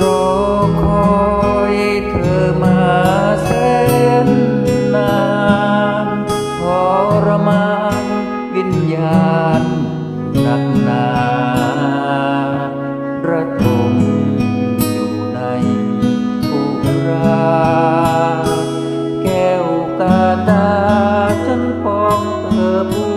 รอคอยเธอมาเส้นนานทรมาวิญญาณหนักนาระทมอยู่ในอุรา แก้วตาตาฉันปองเธอ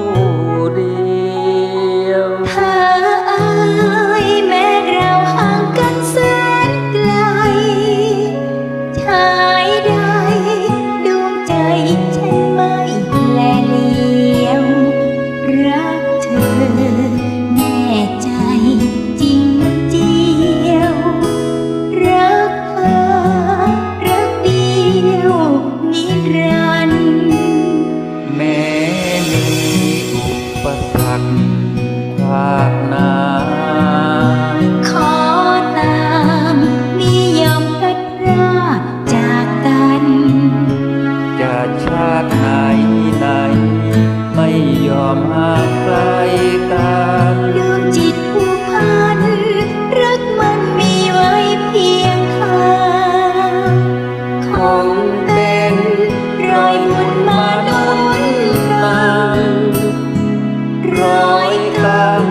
ยอมห่างไกลกันดวงจิตผู้พัน รักมันมีไว้เพียงข้างคงเป็นรอยบุญมานุนนำรอยกรรม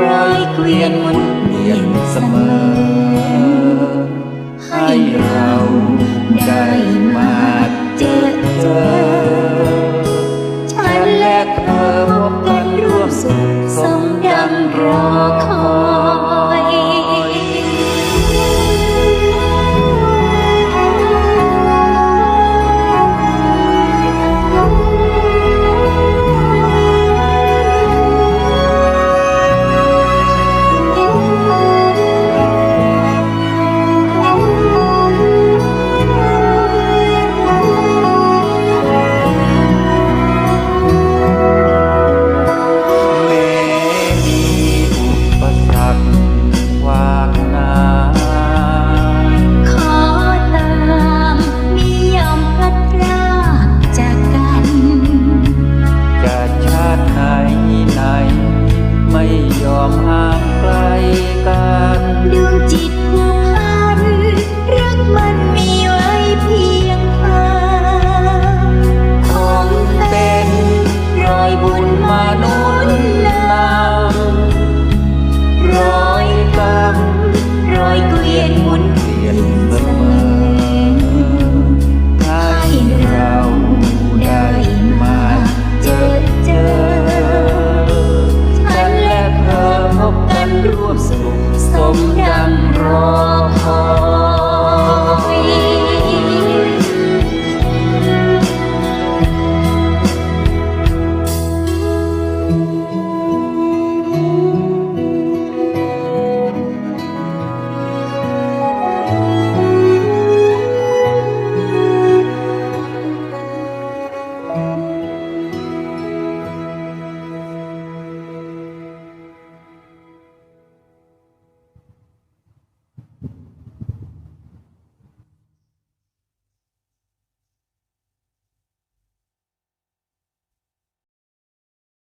รอยเกวียนหมุนเวียนเสมอ ให้เรา